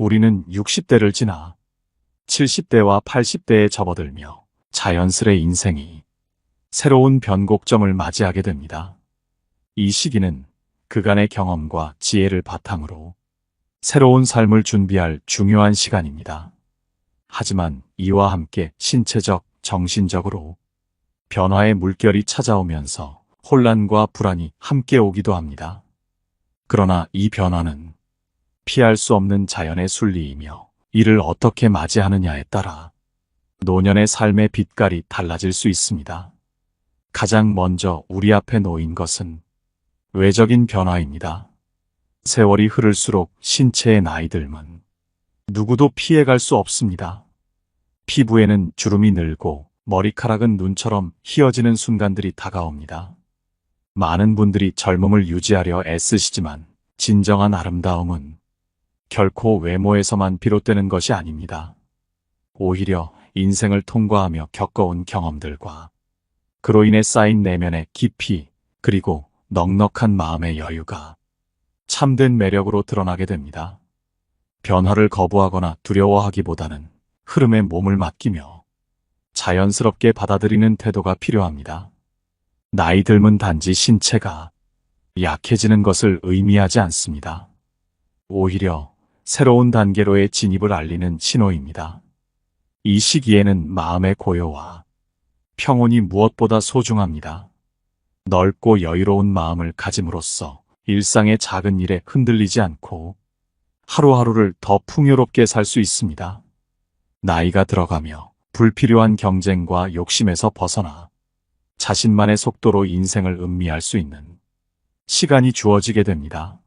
우리는 60대를 지나 70대와 80대에 접어들며 자연스레 인생이 새로운 변곡점을 맞이하게 됩니다. 이 시기는 그간의 경험과 지혜를 바탕으로 새로운 삶을 준비할 중요한 시간입니다. 하지만 이와 함께 신체적, 정신적으로 변화의 물결이 찾아오면서 혼란과 불안이 함께 오기도 합니다. 그러나 이 변화는 피할 수 없는 자연의 순리이며 이를 어떻게 맞이하느냐에 따라 노년의 삶의 빛깔이 달라질 수 있습니다. 가장 먼저 우리 앞에 놓인 것은 외적인 변화입니다. 세월이 흐를수록 신체의 나이듦은 누구도 피해갈 수 없습니다. 피부에는 주름이 늘고 머리카락은 눈처럼 휘어지는 순간들이 다가옵니다. 많은 분들이 젊음을 유지하려 애쓰시지만 진정한 아름다움은 결코 외모에서만 비롯되는 것이 아닙니다. 오히려 인생을 통과하며 겪어온 경험들과 그로 인해 쌓인 내면의 깊이 그리고 넉넉한 마음의 여유가 참된 매력으로 드러나게 됩니다. 변화를 거부하거나 두려워하기보다는 흐름에 몸을 맡기며 자연스럽게 받아들이는 태도가 필요합니다. 나이 들면 단지 신체가 약해지는 것을 의미하지 않습니다. 오히려 새로운 단계로의 진입을 알리는 신호입니다. 이 시기에는 마음의 고요와 평온이 무엇보다 소중합니다. 넓고 여유로운 마음을 가짐으로써 일상의 작은 일에 흔들리지 않고 하루하루를 더 풍요롭게 살 수 있습니다. 나이가 들어가며 불필요한 경쟁과 욕심에서 벗어나 자신만의 속도로 인생을 음미할 수 있는 시간이 주어지게 됩니다.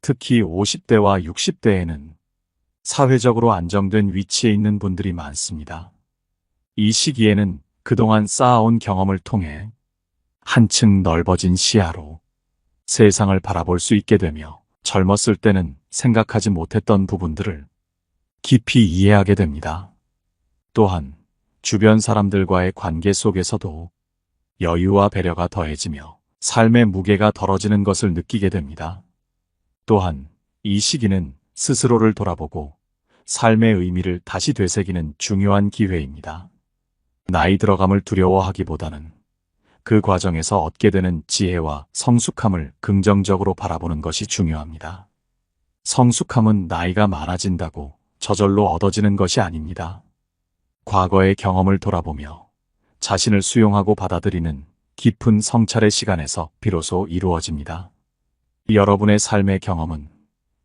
특히 50대와 60대에는 사회적으로 안정된 위치에 있는 분들이 많습니다. 이 시기에는 그동안 쌓아온 경험을 통해 한층 넓어진 시야로 세상을 바라볼 수 있게 되며 젊었을 때는 생각하지 못했던 부분들을 깊이 이해하게 됩니다. 또한 주변 사람들과의 관계 속에서도 여유와 배려가 더해지며 삶의 무게가 덜어지는 것을 느끼게 됩니다. 또한 이 시기는 스스로를 돌아보고 삶의 의미를 다시 되새기는 중요한 기회입니다. 나이 들어감을 두려워하기보다는 그 과정에서 얻게 되는 지혜와 성숙함을 긍정적으로 바라보는 것이 중요합니다. 성숙함은 나이가 많아진다고 저절로 얻어지는 것이 아닙니다. 과거의 경험을 돌아보며 자신을 수용하고 받아들이는 깊은 성찰의 시간에서 비로소 이루어집니다. 여러분의 삶의 경험은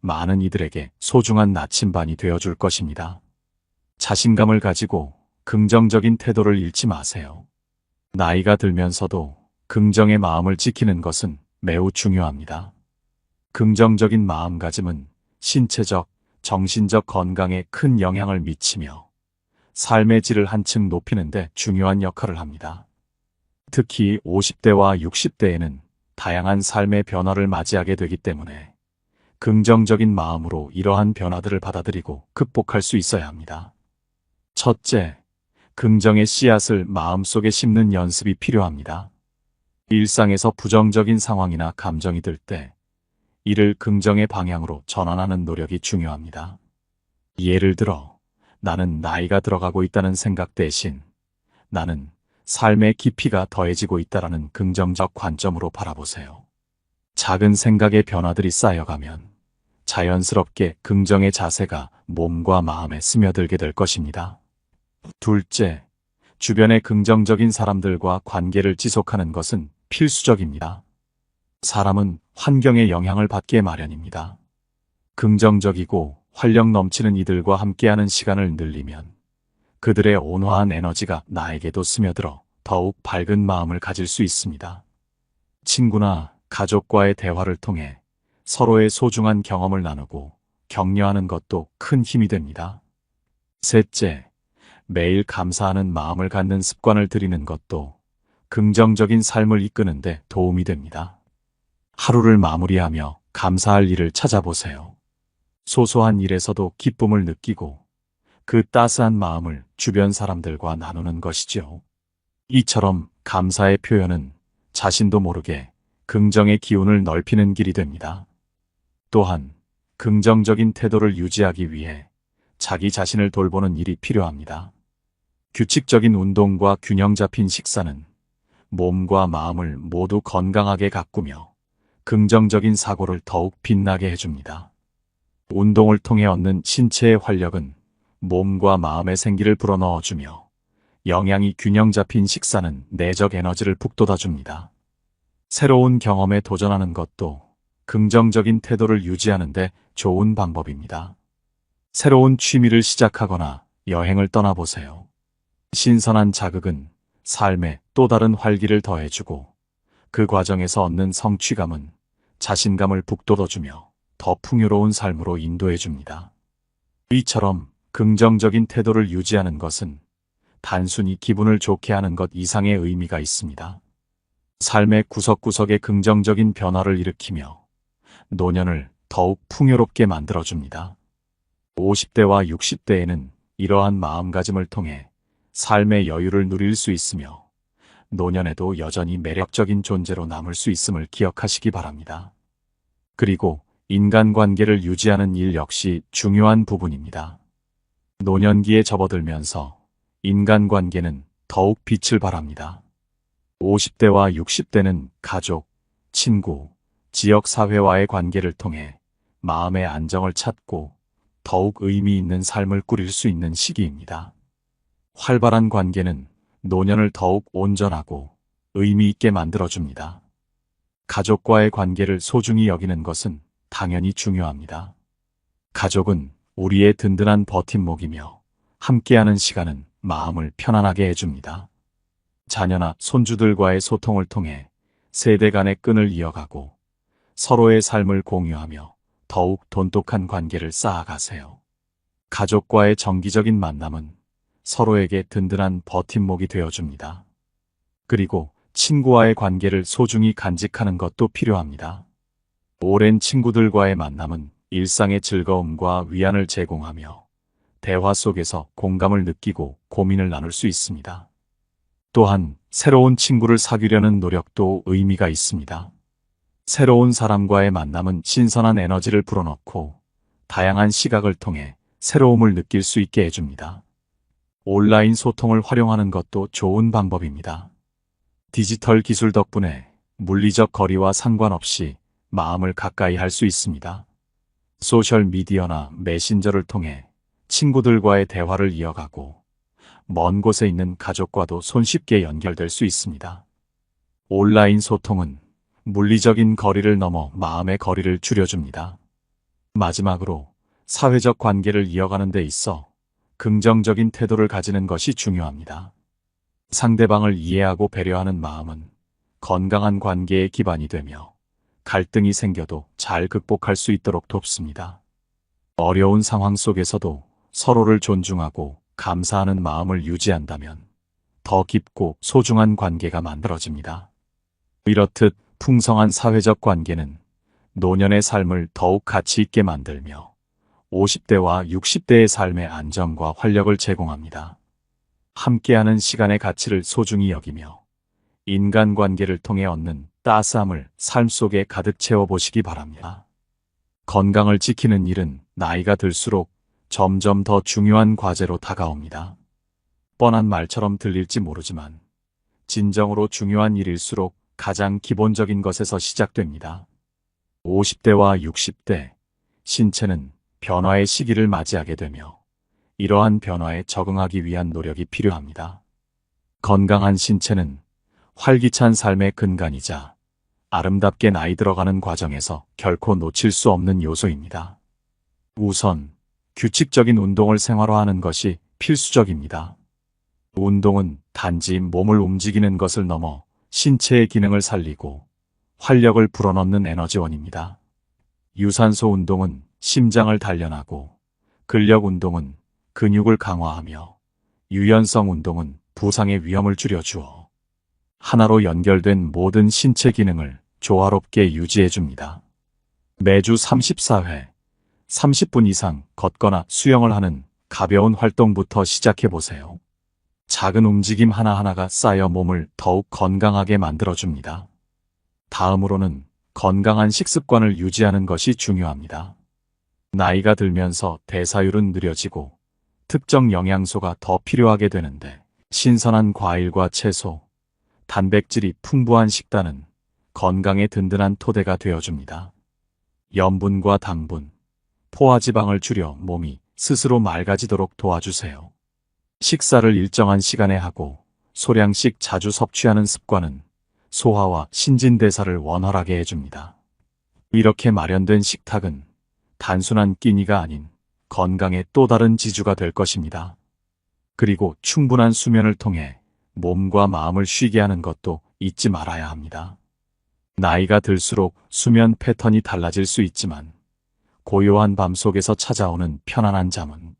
많은 이들에게 소중한 나침반이 되어줄 것입니다. 자신감을 가지고 긍정적인 태도를 잃지 마세요. 나이가 들면서도 긍정의 마음을 지키는 것은 매우 중요합니다. 긍정적인 마음가짐은 신체적, 정신적 건강에 큰 영향을 미치며 삶의 질을 한층 높이는 데 중요한 역할을 합니다. 특히 50대와 60대에는 다양한 삶의 변화를 맞이하게 되기 때문에 긍정적인 마음으로 이러한 변화들을 받아들이고 극복할 수 있어야 합니다. 첫째, 긍정의 씨앗을 마음속에 심는 연습이 필요합니다. 일상에서 부정적인 상황이나 감정이 들 때 이를 긍정의 방향으로 전환하는 노력이 중요합니다. 예를 들어 나는 나이가 들어가고 있다는 생각 대신 나는 삶의 깊이가 더해지고 있다라는 긍정적 관점으로 바라보세요. 작은 생각의 변화들이 쌓여가면 자연스럽게 긍정의 자세가 몸과 마음에 스며들게 될 것입니다. 둘째, 주변의 긍정적인 사람들과 관계를 지속하는 것은 필수적입니다. 사람은 환경의 영향을 받게 마련입니다. 긍정적이고 활력 넘치는 이들과 함께하는 시간을 늘리면 그들의 온화한 에너지가 나에게도 스며들어 더욱 밝은 마음을 가질 수 있습니다. 친구나 가족과의 대화를 통해 서로의 소중한 경험을 나누고 격려하는 것도 큰 힘이 됩니다. 셋째, 매일 감사하는 마음을 갖는 습관을 들이는 것도 긍정적인 삶을 이끄는데 도움이 됩니다. 하루를 마무리하며 감사할 일을 찾아보세요. 소소한 일에서도 기쁨을 느끼고 그 따스한 마음을 주변 사람들과 나누는 것이지요. 이처럼 감사의 표현은 자신도 모르게 긍정의 기운을 넓히는 길이 됩니다. 또한 긍정적인 태도를 유지하기 위해 자기 자신을 돌보는 일이 필요합니다. 규칙적인 운동과 균형 잡힌 식사는 몸과 마음을 모두 건강하게 가꾸며 긍정적인 사고를 더욱 빛나게 해줍니다. 운동을 통해 얻는 신체의 활력은 몸과 마음의 생기를 불어넣어주며 영양이 균형 잡힌 식사는 내적 에너지를 북돋아줍니다. 새로운 경험에 도전하는 것도 긍정적인 태도를 유지하는데 좋은 방법입니다. 새로운 취미를 시작하거나 여행을 떠나보세요. 신선한 자극은 삶에 또 다른 활기를 더해주고 그 과정에서 얻는 성취감은 자신감을 북돋워주며 더 풍요로운 삶으로 인도해줍니다. 이처럼 긍정적인 태도를 유지하는 것은 단순히 기분을 좋게 하는 것 이상의 의미가 있습니다. 삶의 구석구석에 긍정적인 변화를 일으키며 노년을 더욱 풍요롭게 만들어줍니다. 50대와 60대에는 이러한 마음가짐을 통해 삶의 여유를 누릴 수 있으며 노년에도 여전히 매력적인 존재로 남을 수 있음을 기억하시기 바랍니다. 그리고 인간관계를 유지하는 일 역시 중요한 부분입니다. 노년기에 접어들면서 인간관계는 더욱 빛을 발합니다. 50대와 60대는 가족, 친구, 지역사회와의 관계를 통해 마음의 안정을 찾고 더욱 의미 있는 삶을 꾸릴 수 있는 시기입니다. 활발한 관계는 노년을 더욱 온전하고 의미 있게 만들어줍니다. 가족과의 관계를 소중히 여기는 것은 당연히 중요합니다. 가족은 우리의 든든한 버팀목이며 함께하는 시간은 마음을 편안하게 해줍니다. 자녀나 손주들과의 소통을 통해 세대 간의 끈을 이어가고 서로의 삶을 공유하며 더욱 돈독한 관계를 쌓아가세요. 가족과의 정기적인 만남은 서로에게 든든한 버팀목이 되어줍니다. 그리고 친구와의 관계를 소중히 간직하는 것도 필요합니다. 오랜 친구들과의 만남은 일상의 즐거움과 위안을 제공하며 대화 속에서 공감을 느끼고 고민을 나눌 수 있습니다. 또한 새로운 친구를 사귀려는 노력도 의미가 있습니다. 새로운 사람과의 만남은 신선한 에너지를 불어넣고 다양한 시각을 통해 새로움을 느낄 수 있게 해줍니다. 온라인 소통을 활용하는 것도 좋은 방법입니다. 디지털 기술 덕분에 물리적 거리와 상관없이 마음을 가까이 할 수 있습니다. 소셜 미디어나 메신저를 통해 친구들과의 대화를 이어가고 먼 곳에 있는 가족과도 손쉽게 연결될 수 있습니다. 온라인 소통은 물리적인 거리를 넘어 마음의 거리를 줄여줍니다. 마지막으로 사회적 관계를 이어가는 데 있어 긍정적인 태도를 가지는 것이 중요합니다. 상대방을 이해하고 배려하는 마음은 건강한 관계의 기반이 되며 갈등이 생겨도 잘 극복할 수 있도록 돕습니다. 어려운 상황 속에서도 서로를 존중하고 감사하는 마음을 유지한다면 더 깊고 소중한 관계가 만들어집니다. 이렇듯 풍성한 사회적 관계는 노년의 삶을 더욱 가치 있게 만들며 50대와 60대의 삶의 안정과 활력을 제공합니다. 함께하는 시간의 가치를 소중히 여기며 인간관계를 통해 얻는 따스함을 삶 속에 가득 채워보시기 바랍니다. 건강을 지키는 일은 나이가 들수록 점점 더 중요한 과제로 다가옵니다. 뻔한 말처럼 들릴지 모르지만 진정으로 중요한 일일수록 가장 기본적인 것에서 시작됩니다. 50대와 60대, 신체는 변화의 시기를 맞이하게 되며 이러한 변화에 적응하기 위한 노력이 필요합니다. 건강한 신체는 활기찬 삶의 근간이자 아름답게 나이 들어가는 과정에서 결코 놓칠 수 없는 요소입니다. 우선 규칙적인 운동을 생활화하는 것이 필수적입니다. 운동은 단지 몸을 움직이는 것을 넘어 신체의 기능을 살리고 활력을 불어넣는 에너지원입니다. 유산소 운동은 심장을 단련하고 근력 운동은 근육을 강화하며 유연성 운동은 부상의 위험을 줄여주어 하나로 연결된 모든 신체 기능을 조화롭게 유지해줍니다. 매주 34회, 30분 이상 걷거나 수영을 하는 가벼운 활동부터 시작해보세요. 작은 움직임 하나하나가 쌓여 몸을 더욱 건강하게 만들어줍니다. 다음으로는 건강한 식습관을 유지하는 것이 중요합니다. 나이가 들면서 대사율은 느려지고 특정 영양소가 더 필요하게 되는데 신선한 과일과 채소, 단백질이 풍부한 식단은 건강에 든든한 토대가 되어줍니다. 염분과 당분, 포화지방을 줄여 몸이 스스로 맑아지도록 도와주세요. 식사를 일정한 시간에 하고 소량씩 자주 섭취하는 습관은 소화와 신진대사를 원활하게 해줍니다. 이렇게 마련된 식탁은 단순한 끼니가 아닌 건강의 또 다른 지주가 될 것입니다. 그리고 충분한 수면을 통해 몸과 마음을 쉬게 하는 것도 잊지 말아야 합니다. 나이가 들수록 수면 패턴이 달라질 수 있지만 고요한 밤 속에서 찾아오는 편안한 잠은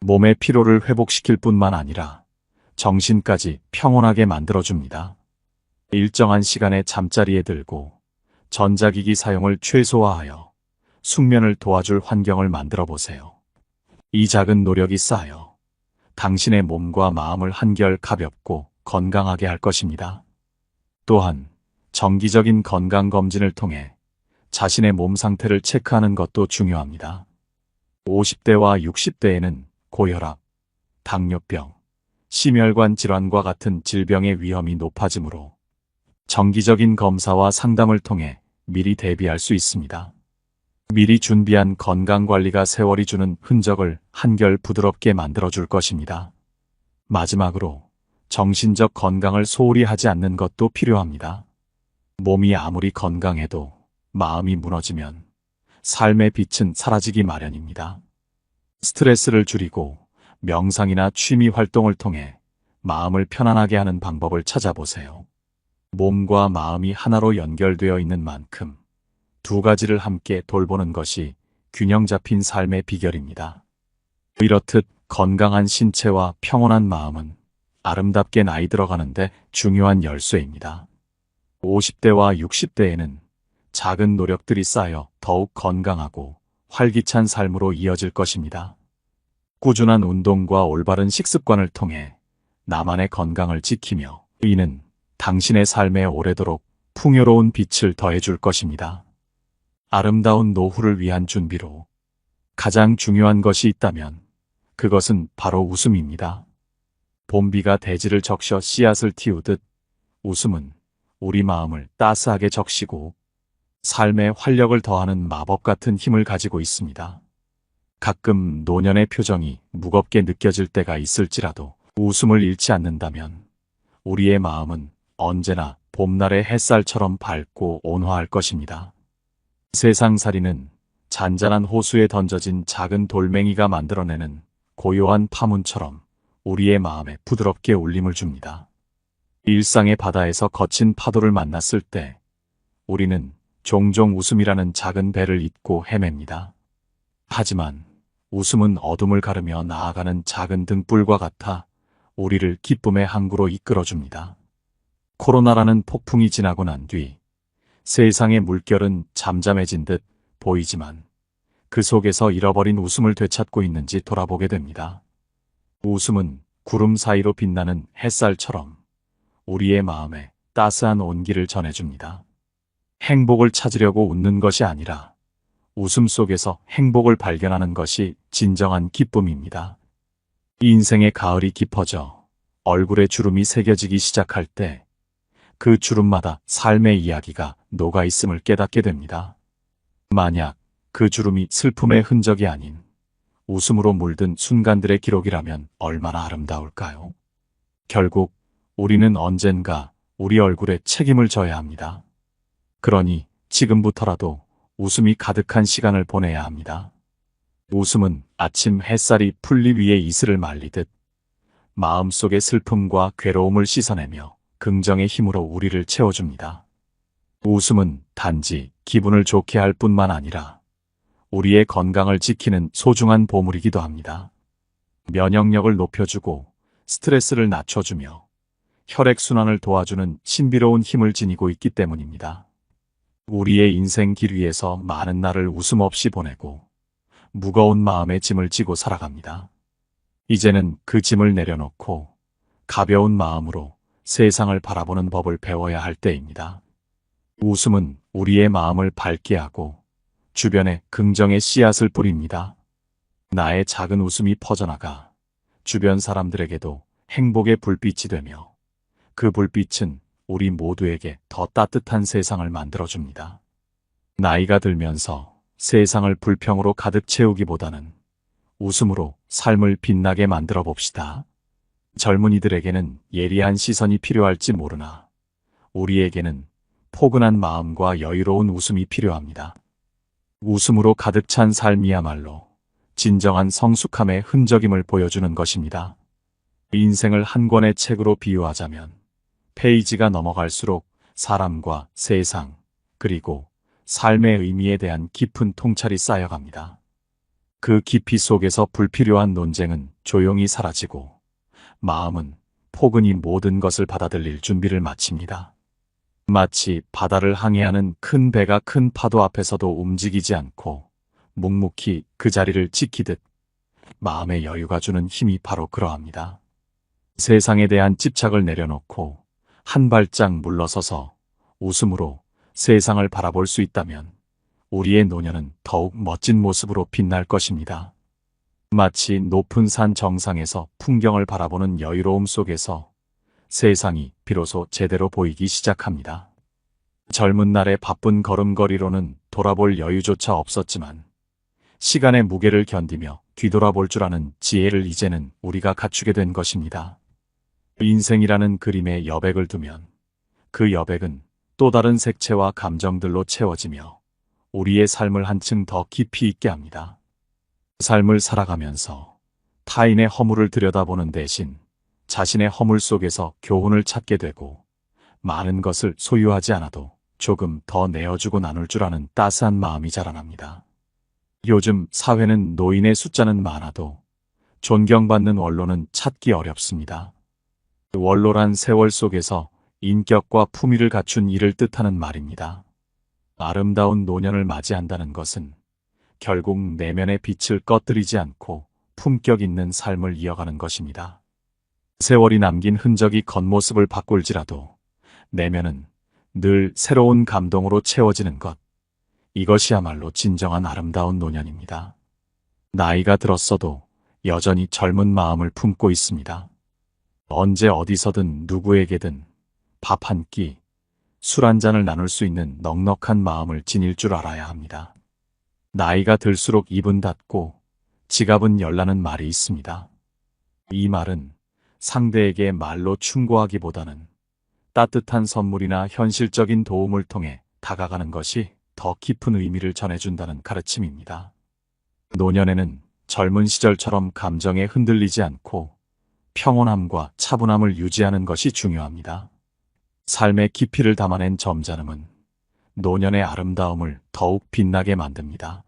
몸의 피로를 회복시킬 뿐만 아니라 정신까지 평온하게 만들어줍니다. 일정한 시간에 잠자리에 들고 전자기기 사용을 최소화하여 숙면을 도와줄 환경을 만들어 보세요. 이 작은 노력이 쌓여 당신의 몸과 마음을 한결 가볍고 건강하게 할 것입니다. 또한 정기적인 건강검진을 통해 자신의 몸 상태를 체크하는 것도 중요합니다. 50대와 60대에는 고혈압, 당뇨병, 심혈관 질환과 같은 질병의 위험이 높아지므로 정기적인 검사와 상담을 통해 미리 대비할 수 있습니다. 미리 준비한 건강관리가 세월이 주는 흔적을 한결 부드럽게 만들어줄 것입니다. 마지막으로 정신적 건강을 소홀히 하지 않는 것도 필요합니다. 몸이 아무리 건강해도 마음이 무너지면 삶의 빛은 사라지기 마련입니다. 스트레스를 줄이고 명상이나 취미 활동을 통해 마음을 편안하게 하는 방법을 찾아보세요. 몸과 마음이 하나로 연결되어 있는 만큼 두 가지를 함께 돌보는 것이 균형 잡힌 삶의 비결입니다. 이렇듯 건강한 신체와 평온한 마음은 아름답게 나이 들어가는데 중요한 열쇠입니다. 50대와 60대에는 작은 노력들이 쌓여 더욱 건강하고 활기찬 삶으로 이어질 것입니다. 꾸준한 운동과 올바른 식습관을 통해 나만의 건강을 지키며 이는 당신의 삶에 오래도록 풍요로운 빛을 더해줄 것입니다. 아름다운 노후를 위한 준비로 가장 중요한 것이 있다면 그것은 바로 웃음입니다. 봄비가 대지를 적셔 씨앗을 틔우듯 웃음은 우리 마음을 따스하게 적시고 삶에 활력을 더하는 마법 같은 힘을 가지고 있습니다. 가끔 노년의 표정이 무겁게 느껴질 때가 있을지라도 웃음을 잃지 않는다면 우리의 마음은 언제나 봄날의 햇살처럼 밝고 온화할 것입니다. 세상살이는 잔잔한 호수에 던져진 작은 돌멩이가 만들어내는 고요한 파문처럼 우리의 마음에 부드럽게 울림을 줍니다. 일상의 바다에서 거친 파도를 만났을 때 우리는 종종 웃음이라는 작은 배를 잇고 헤맵니다. 하지만 웃음은 어둠을 가르며 나아가는 작은 등불과 같아 우리를 기쁨의 항구로 이끌어줍니다. 코로나라는 폭풍이 지나고 난 뒤 세상의 물결은 잠잠해진 듯 보이지만 그 속에서 잃어버린 웃음을 되찾고 있는지 돌아보게 됩니다. 웃음은 구름 사이로 빛나는 햇살처럼 우리의 마음에 따스한 온기를 전해줍니다. 행복을 찾으려고 웃는 것이 아니라 웃음 속에서 행복을 발견하는 것이 진정한 기쁨입니다. 인생의 가을이 깊어져 얼굴에 주름이 새겨지기 시작할 때 그 주름마다 삶의 이야기가 녹아 있음을 깨닫게 됩니다. 만약 그 주름이 슬픔의 흔적이 아닌 웃음으로 물든 순간들의 기록이라면 얼마나 아름다울까요? 결국 우리는 언젠가 우리 얼굴에 책임을 져야 합니다. 그러니 지금부터라도 웃음이 가득한 시간을 보내야 합니다. 웃음은 아침 햇살이 풀리 위에 이슬을 말리듯 마음속의 슬픔과 괴로움을 씻어내며 긍정의 힘으로 우리를 채워줍니다. 웃음은 단지 기분을 좋게 할 뿐만 아니라 우리의 건강을 지키는 소중한 보물이기도 합니다. 면역력을 높여주고 스트레스를 낮춰주며 혈액순환을 도와주는 신비로운 힘을 지니고 있기 때문입니다. 우리의 인생 길 위에서 많은 날을 웃음 없이 보내고 무거운 마음의 짐을 지고 살아갑니다. 이제는 그 짐을 내려놓고 가벼운 마음으로 세상을 바라보는 법을 배워야 할 때입니다. 웃음은 우리의 마음을 밝게 하고 주변에 긍정의 씨앗을 뿌립니다. 나의 작은 웃음이 퍼져나가 주변 사람들에게도 행복의 불빛이 되며 그 불빛은 우리 모두에게 더 따뜻한 세상을 만들어줍니다. 나이가 들면서 세상을 불평으로 가득 채우기보다는 웃음으로 삶을 빛나게 만들어 봅시다. 젊은이들에게는 예리한 시선이 필요할지 모르나 우리에게는 포근한 마음과 여유로운 웃음이 필요합니다. 웃음으로 가득 찬 삶이야말로 진정한 성숙함의 흔적임을 보여주는 것입니다. 인생을 한 권의 책으로 비유하자면 페이지가 넘어갈수록 사람과 세상, 그리고 삶의 의미에 대한 깊은 통찰이 쌓여갑니다. 그 깊이 속에서 불필요한 논쟁은 조용히 사라지고 마음은 포근히 모든 것을 받아들일 준비를 마칩니다. 마치 바다를 항해하는 큰 배가 큰 파도 앞에서도 움직이지 않고 묵묵히 그 자리를 지키듯 마음의 여유가 주는 힘이 바로 그러합니다. 세상에 대한 집착을 내려놓고 한 발짝 물러서서 웃음으로 세상을 바라볼 수 있다면 우리의 노년은 더욱 멋진 모습으로 빛날 것입니다. 마치 높은 산 정상에서 풍경을 바라보는 여유로움 속에서 세상이 비로소 제대로 보이기 시작합니다. 젊은 날의 바쁜 걸음걸이로는 돌아볼 여유조차 없었지만 시간의 무게를 견디며 뒤돌아볼 줄 아는 지혜를 이제는 우리가 갖추게 된 것입니다. 인생이라는 그림에 여백을 두면 그 여백은 또 다른 색채와 감정들로 채워지며 우리의 삶을 한층 더 깊이 있게 합니다. 삶을 살아가면서 타인의 허물을 들여다보는 대신 자신의 허물 속에서 교훈을 찾게 되고 많은 것을 소유하지 않아도 조금 더 내어주고 나눌 줄 아는 따스한 마음이 자라납니다. 요즘 사회는 노인의 숫자는 많아도 존경받는 원로는 찾기 어렵습니다. 원로란 세월 속에서 인격과 품위를 갖춘 이를 뜻하는 말입니다. 아름다운 노년을 맞이한다는 것은 결국 내면의 빛을 꺼뜨리지 않고 품격 있는 삶을 이어가는 것입니다. 세월이 남긴 흔적이 겉모습을 바꿀지라도 내면은 늘 새로운 감동으로 채워지는 것. 이것이야말로 진정한 아름다운 노년입니다. 나이가 들었어도 여전히 젊은 마음을 품고 있습니다. 언제 어디서든 누구에게든 밥 한 끼, 술 한 잔을 나눌 수 있는 넉넉한 마음을 지닐 줄 알아야 합니다. 나이가 들수록 입은 닫고 지갑은 열라는 말이 있습니다. 이 말은 상대에게 말로 충고하기보다는 따뜻한 선물이나 현실적인 도움을 통해 다가가는 것이 더 깊은 의미를 전해준다는 가르침입니다. 노년에는 젊은 시절처럼 감정에 흔들리지 않고 평온함과 차분함을 유지하는 것이 중요합니다. 삶의 깊이를 담아낸 점잖음은 노년의 아름다움을 더욱 빛나게 만듭니다.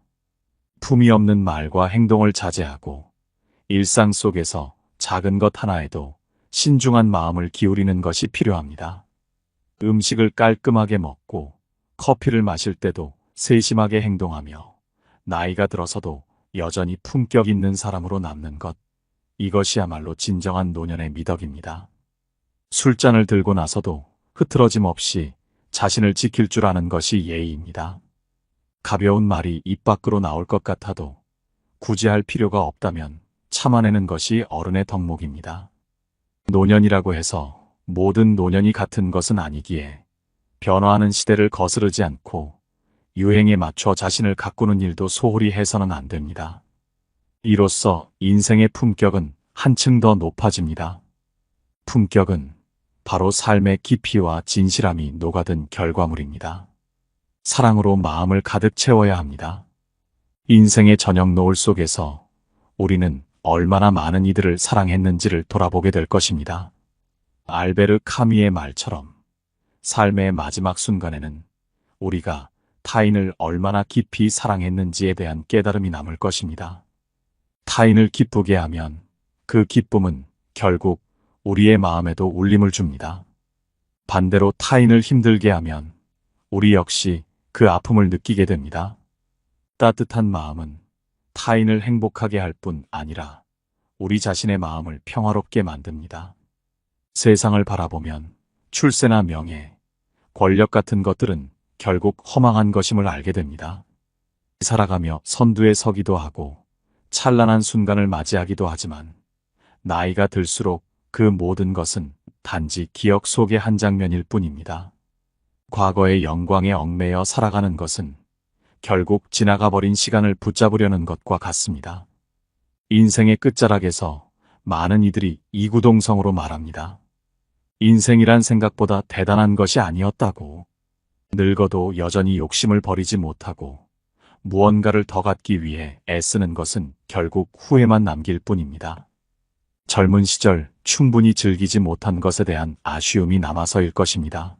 품이 없는 말과 행동을 자제하고 일상 속에서 작은 것 하나에도 신중한 마음을 기울이는 것이 필요합니다. 음식을 깔끔하게 먹고 커피를 마실 때도 세심하게 행동하며 나이가 들어서도 여전히 품격 있는 사람으로 남는 것. 이것이야말로 진정한 노년의 미덕입니다. 술잔을 들고 나서도 흐트러짐 없이 자신을 지킬 줄 아는 것이 예의입니다. 가벼운 말이 입 밖으로 나올 것 같아도 굳이 할 필요가 없다면 참아내는 것이 어른의 덕목입니다. 노년이라고 해서 모든 노년이 같은 것은 아니기에 변화하는 시대를 거스르지 않고 유행에 맞춰 자신을 가꾸는 일도 소홀히 해서는 안 됩니다. 이로써 인생의 품격은 한층 더 높아집니다. 품격은 바로 삶의 깊이와 진실함이 녹아든 결과물입니다. 사랑으로 마음을 가득 채워야 합니다. 인생의 저녁 노을 속에서 우리는 얼마나 많은 이들을 사랑했는지를 돌아보게 될 것입니다. 알베르 카미의 말처럼 삶의 마지막 순간에는 우리가 타인을 얼마나 깊이 사랑했는지에 대한 깨달음이 남을 것입니다. 타인을 기쁘게 하면 그 기쁨은 결국 우리의 마음에도 울림을 줍니다. 반대로 타인을 힘들게 하면 우리 역시 그 아픔을 느끼게 됩니다. 따뜻한 마음은 타인을 행복하게 할 뿐 아니라 우리 자신의 마음을 평화롭게 만듭니다. 세상을 바라보면 출세나 명예, 권력 같은 것들은 결국 허망한 것임을 알게 됩니다. 살아가며 선두에 서기도 하고 찬란한 순간을 맞이하기도 하지만 나이가 들수록 그 모든 것은 단지 기억 속의 한 장면일 뿐입니다. 과거의 영광에 얽매여 살아가는 것은 결국 지나가 버린 시간을 붙잡으려는 것과 같습니다. 인생의 끝자락에서 많은 이들이 이구동성으로 말합니다. 인생이란 생각보다 대단한 것이 아니었다고. 늙어도 여전히 욕심을 버리지 못하고 무언가를 더 갖기 위해 애쓰는 것은 결국 후회만 남길 뿐입니다. 젊은 시절 충분히 즐기지 못한 것에 대한 아쉬움이 남아서일 것입니다.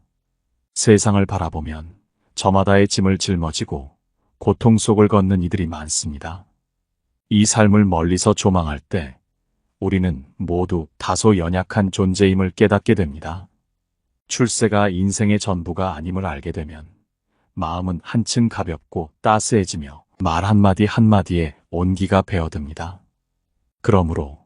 세상을 바라보면 저마다의 짐을 짊어지고 고통 속을 걷는 이들이 많습니다. 이 삶을 멀리서 조망할 때 우리는 모두 다소 연약한 존재임을 깨닫게 됩니다. 출세가 인생의 전부가 아님을 알게 되면 마음은 한층 가볍고 따스해지며 말 한마디 한마디에 온기가 배어듭니다. 그러므로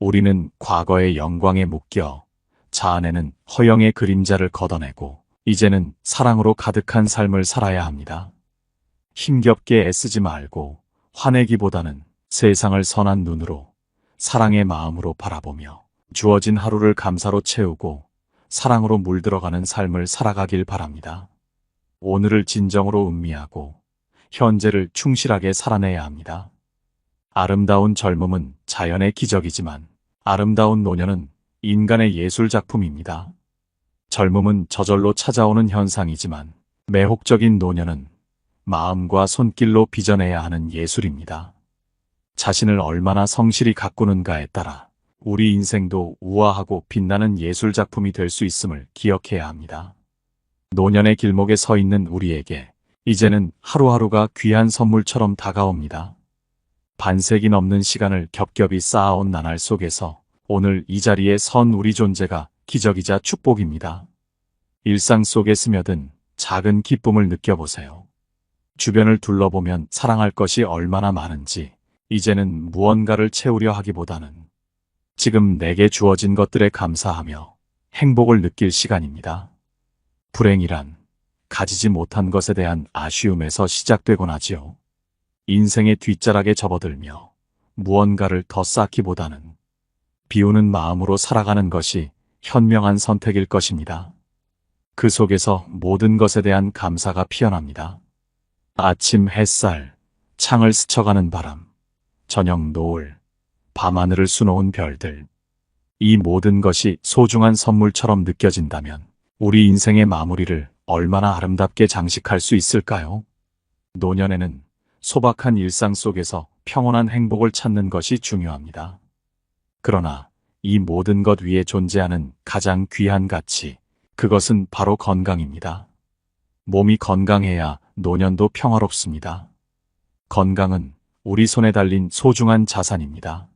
우리는 과거의 영광에 묶여 자아내는 허영의 그림자를 걷어내고 이제는 사랑으로 가득한 삶을 살아야 합니다. 힘겹게 애쓰지 말고 화내기보다는 세상을 선한 눈으로 사랑의 마음으로 바라보며 주어진 하루를 감사로 채우고 사랑으로 물들어가는 삶을 살아가길 바랍니다. 오늘을 진정으로 음미하고 현재를 충실하게 살아내야 합니다. 아름다운 젊음은 자연의 기적이지만 아름다운 노년은 인간의 예술 작품입니다. 젊음은 저절로 찾아오는 현상이지만 매혹적인 노년은 마음과 손길로 빚어내야 하는 예술입니다. 자신을 얼마나 성실히 가꾸는가에 따라 우리 인생도 우아하고 빛나는 예술 작품이 될 수 있음을 기억해야 합니다. 노년의 길목에 서 있는 우리에게 이제는 하루하루가 귀한 선물처럼 다가옵니다. 반세기 넘는 시간을 겹겹이 쌓아온 나날 속에서 오늘 이 자리에 선 우리 존재가 기적이자 축복입니다. 일상 속에 스며든 작은 기쁨을 느껴보세요. 주변을 둘러보면 사랑할 것이 얼마나 많은지 이제는 무언가를 채우려 하기보다는 지금 내게 주어진 것들에 감사하며 행복을 느낄 시간입니다. 불행이란 가지지 못한 것에 대한 아쉬움에서 시작되곤 하지요. 인생의 뒷자락에 접어들며 무언가를 더 쌓기보다는 비우는 마음으로 살아가는 것이 현명한 선택일 것입니다. 그 속에서 모든 것에 대한 감사가 피어납니다. 아침 햇살, 창을 스쳐가는 바람, 저녁 노을, 밤하늘을 수놓은 별들. 이 모든 것이 소중한 선물처럼 느껴진다면 우리 인생의 마무리를 얼마나 아름답게 장식할 수 있을까요? 노년에는 소박한 일상 속에서 평온한 행복을 찾는 것이 중요합니다. 그러나 이 모든 것 위에 존재하는 가장 귀한 가치, 그것은 바로 건강입니다. 몸이 건강해야 노년도 평화롭습니다. 건강은 우리 손에 달린 소중한 자산입니다.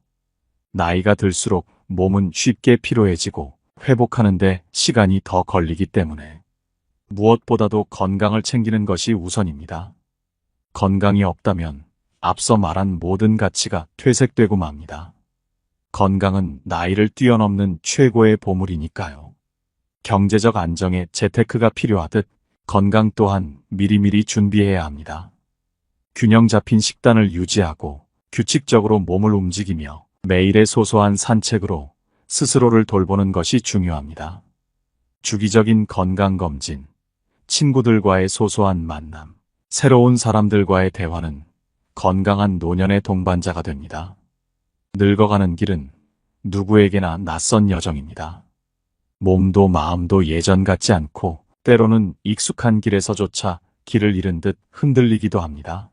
나이가 들수록 몸은 쉽게 피로해지고 회복하는데 시간이 더 걸리기 때문에 무엇보다도 건강을 챙기는 것이 우선입니다. 건강이 없다면 앞서 말한 모든 가치가 퇴색되고 맙니다. 건강은 나이를 뛰어넘는 최고의 보물이니까요. 경제적 안정에 재테크가 필요하듯 건강 또한 미리미리 준비해야 합니다. 균형 잡힌 식단을 유지하고 규칙적으로 몸을 움직이며 매일의 소소한 산책으로 스스로를 돌보는 것이 중요합니다. 주기적인 건강검진, 친구들과의 소소한 만남, 새로운 사람들과의 대화는 건강한 노년의 동반자가 됩니다. 늙어가는 길은 누구에게나 낯선 여정입니다. 몸도 마음도 예전 같지 않고 때로는 익숙한 길에서조차 길을 잃은 듯 흔들리기도 합니다.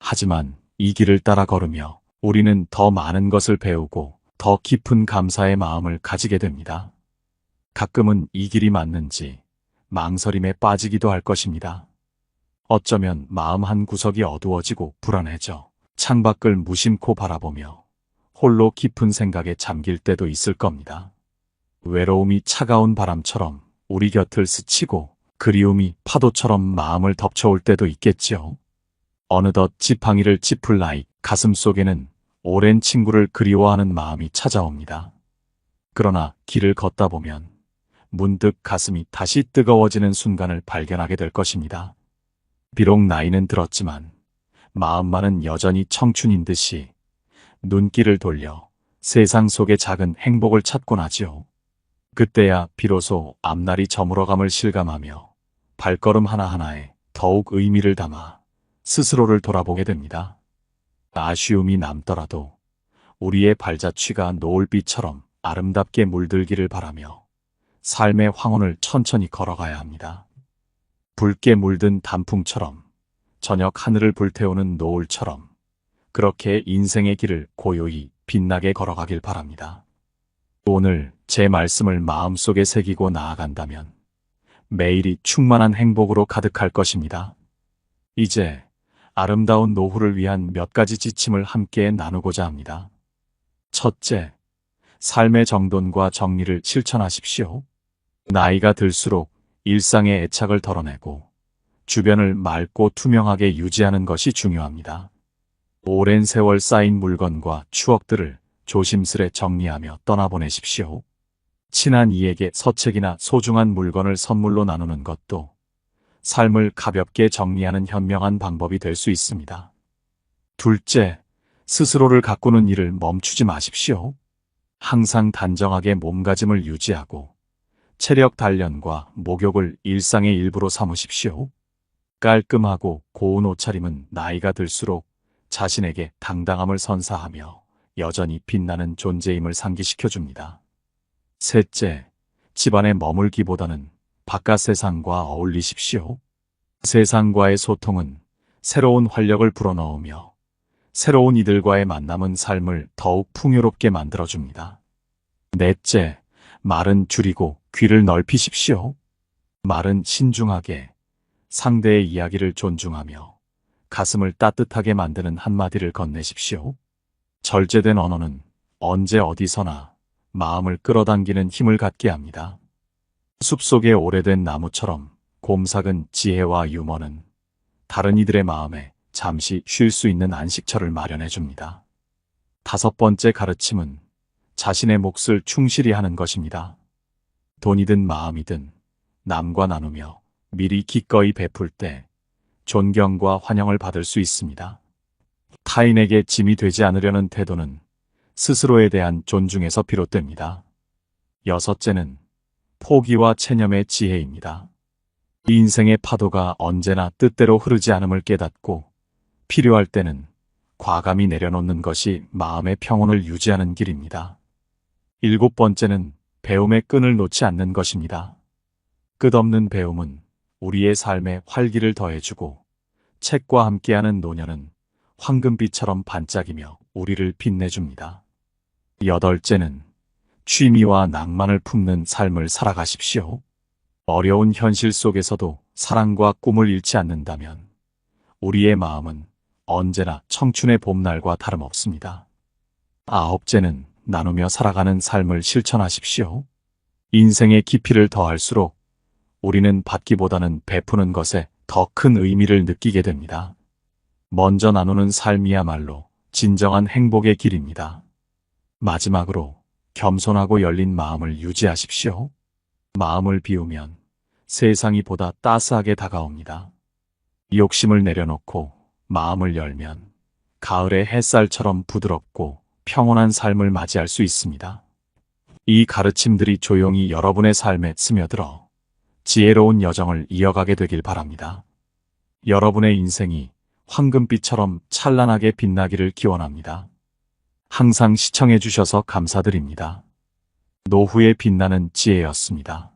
하지만 이 길을 따라 걸으며 우리는 더 많은 것을 배우고 더 깊은 감사의 마음을 가지게 됩니다. 가끔은 이 길이 맞는지 망설임에 빠지기도 할 것입니다. 어쩌면 마음 한 구석이 어두워지고 불안해져 창밖을 무심코 바라보며 홀로 깊은 생각에 잠길 때도 있을 겁니다. 외로움이 차가운 바람처럼 우리 곁을 스치고 그리움이 파도처럼 마음을 덮쳐올 때도 있겠지요. 어느덧 지팡이를 짚을 나이 가슴 속에는 오랜 친구를 그리워하는 마음이 찾아옵니다. 그러나 길을 걷다 보면 문득 가슴이 다시 뜨거워지는 순간을 발견하게 될 것입니다. 비록 나이는 들었지만 마음만은 여전히 청춘인 듯이 눈길을 돌려 세상 속의 작은 행복을 찾곤 하지요. 그때야 비로소 앞날이 저물어감을 실감하며 발걸음 하나하나에 더욱 의미를 담아 스스로를 돌아보게 됩니다. 아쉬움이 남더라도 우리의 발자취가 노을빛처럼 아름답게 물들기를 바라며 삶의 황혼을 천천히 걸어가야 합니다. 붉게 물든 단풍처럼 저녁 하늘을 불태우는 노을처럼 그렇게 인생의 길을 고요히 빛나게 걸어가길 바랍니다. 오늘 제 말씀을 마음속에 새기고 나아간다면 매일이 충만한 행복으로 가득할 것입니다. 이제 아름다운 노후를 위한 몇 가지 지침을 함께 나누고자 합니다. 첫째, 삶의 정돈과 정리를 실천하십시오. 나이가 들수록 일상의 애착을 덜어내고 주변을 맑고 투명하게 유지하는 것이 중요합니다. 오랜 세월 쌓인 물건과 추억들을 조심스레 정리하며 떠나보내십시오. 친한 이에게 서책이나 소중한 물건을 선물로 나누는 것도 삶을 가볍게 정리하는 현명한 방법이 될 수 있습니다. 둘째, 스스로를 가꾸는 일을 멈추지 마십시오. 항상 단정하게 몸가짐을 유지하고 체력 단련과 목욕을 일상의 일부로 삼으십시오. 깔끔하고 고운 옷차림은 나이가 들수록 자신에게 당당함을 선사하며 여전히 빛나는 존재임을 상기시켜 줍니다. 셋째, 집안에 머물기보다는 바깥 세상과 어울리십시오. 세상과의 소통은 새로운 활력을 불어넣으며 새로운 이들과의 만남은 삶을 더욱 풍요롭게 만들어줍니다. 넷째, 말은 줄이고 귀를 넓히십시오. 말은 신중하게 상대의 이야기를 존중하며 가슴을 따뜻하게 만드는 한마디를 건네십시오. 절제된 언어는 언제 어디서나 마음을 끌어당기는 힘을 갖게 합니다. 숲속의 오래된 나무처럼 곰삭은 지혜와 유머는 다른 이들의 마음에 잠시 쉴 수 있는 안식처를 마련해 줍니다. 다섯 번째 가르침은 자신의 몫을 충실히 하는 것입니다. 돈이든 마음이든 남과 나누며 미리 기꺼이 베풀 때 존경과 환영을 받을 수 있습니다. 타인에게 짐이 되지 않으려는 태도는 스스로에 대한 존중에서 비롯됩니다. 여섯째는 포기와 체념의 지혜입니다. 인생의 파도가 언제나 뜻대로 흐르지 않음을 깨닫고 필요할 때는 과감히 내려놓는 것이 마음의 평온을 유지하는 길입니다. 일곱 번째는 배움의 끈을 놓지 않는 것입니다. 끝없는 배움은 우리의 삶에 활기를 더해주고 책과 함께하는 노년은 황금빛처럼 반짝이며 우리를 빛내줍니다. 여덟째는 취미와 낭만을 품는 삶을 살아가십시오. 어려운 현실 속에서도 사랑과 꿈을 잃지 않는다면 우리의 마음은 언제나 청춘의 봄날과 다름없습니다. 아홉째는 나누며 살아가는 삶을 실천하십시오. 인생의 깊이를 더할수록 우리는 받기보다는 베푸는 것에 더 큰 의미를 느끼게 됩니다. 먼저 나누는 삶이야말로 진정한 행복의 길입니다. 마지막으로 겸손하고 열린 마음을 유지하십시오. 마음을 비우면 세상이 보다 따스하게 다가옵니다. 욕심을 내려놓고 마음을 열면 가을의 햇살처럼 부드럽고 평온한 삶을 맞이할 수 있습니다. 이 가르침들이 조용히 여러분의 삶에 스며들어 지혜로운 여정을 이어가게 되길 바랍니다. 여러분의 인생이 황금빛처럼 찬란하게 빛나기를 기원합니다. 항상 시청해주셔서 감사드립니다. 노후에 빛나는 지혜였습니다.